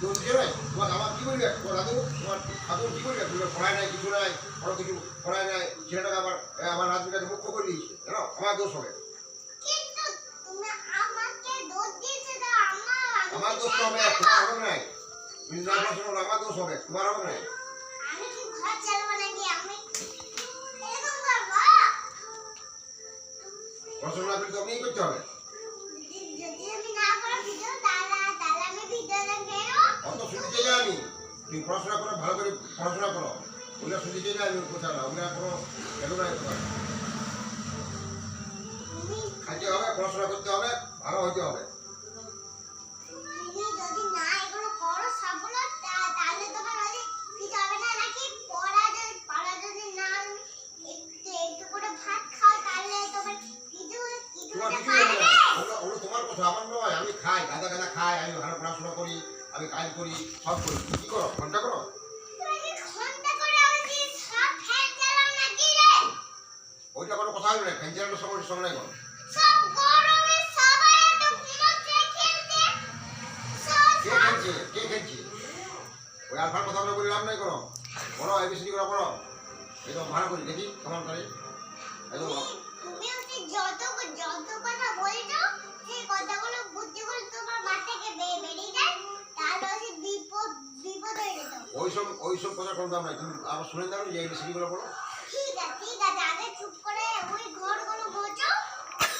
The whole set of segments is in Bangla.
দোষ নয় তোমার আমার কি বলবে? তোমার দাদু তোমার দাদু কি তুমি পড়ায় নাই কিছু নাই বড় কিছু পড়ায় নাই ছেলেটাকে আমার আমার নাতনিটাকে মুক্ত করে দিয়েছে জানো? আমার দোষ হবে। তুমি আমার দোষ হবে তোমার হবে নাই। তুমি না পড়াশোনা আমার দোষ হবে তোমার হবে নাই। আমি কি ঘর চালাবো নাকি? আমি এরকম করব? পড়াশোনা করলে তো আপনিই করতে হবে যদি- যদি আমি না করো ভিডিও তাহলে তাহলে আমি ভিডিওটা কেন অত শুনতে চাই না আমি তুমি পড়াশোনা করো ভালো করে পড়াশোনা করো। ওগুলো শুনতে চাই না আমি কোথাও না ওগুলো কোনো তোমার। তুমি খাইতে হবে পড়াশোনা করতে হবে ভালো হইতে হবে। না তোমার না না হতে হবে না। কথা আমার নয় আমি খাই গাদা গাদা খাই আমি ভালো পড়াশোনা করি। আমি কাজ করি সব করি। কি করো? ঘণ্টা করো? ওইটা কোনো কথা হবে না ফ্যান চালানোর সময় নাই করো কে খেলছে? কে খেলছে? ওই আলফার কথা বলে বললাম নাই করো বলো এবিসিডি করে পড়ো একদম ভালো করি দেখি কেমন করে। একদম যেত ওই সব ওই সব কথা কোনো দাম নাই। তুমি আবার শুনে দাও যে এবিসিডি গুলো পড়ো ঠিক আছে ঠিক আছে আগে চুপ করে ওই ঘরগুলো মোছো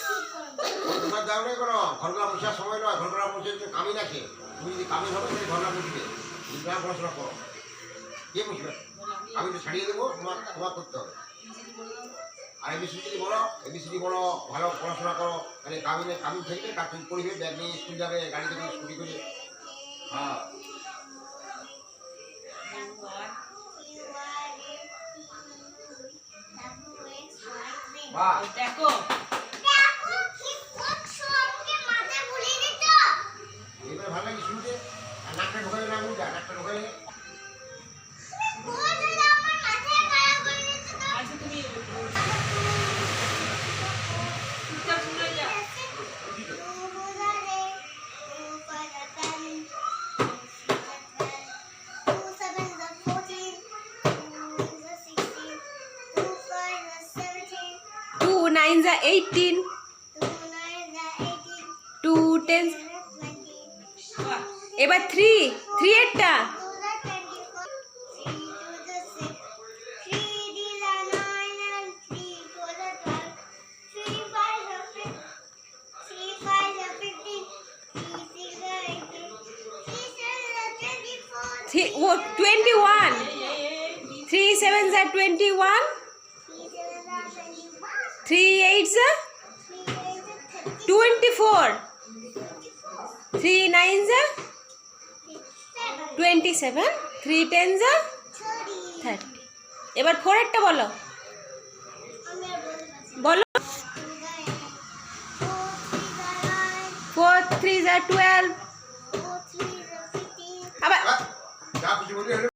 ঠিক করব ওই তোমার দাও নাই করো ঘরগুলা মুছার সময় নয় ঘরগুলা মুছে তো কামি আছে। তুমি যদি কামি হবে তাহলে ঘরগুলা মুছবে। তুমি তোমার পড়াশোনা করো। কে মুছবে? আমি তো ছাড়িয়ে দেবো তোমার তোমার করতে হবে। আর এবিসিডি যদি বলো এবিসিডি বলো ভালো পড়াশোনা করো। তাহলে কামিনে কামিন থাকবে কাজ তুমি পড়বে? ব্যাগ নিয়ে স্কুল যাবে গাড়ি থেকে স্কুটি করে দেখো টু নাইন যা এইটিন টু টেন বাহ এবার থ্রি থ্রি এরটা থ্রি ও টোয়েন্টি ওয়ান থ্রি সেভেন যা টোয়েন্টি ওয়ান থ্রি এইট যা টোয়েন্টি ফোর থ্রি নাইন যা টোয়েন্টি সেভেন থ্রি টেন যা থার্টি এবার ফোরেরটা বলো। বলো ফোর থ্রি যা টুয়েলভ আবার যা কিছু বলি হলো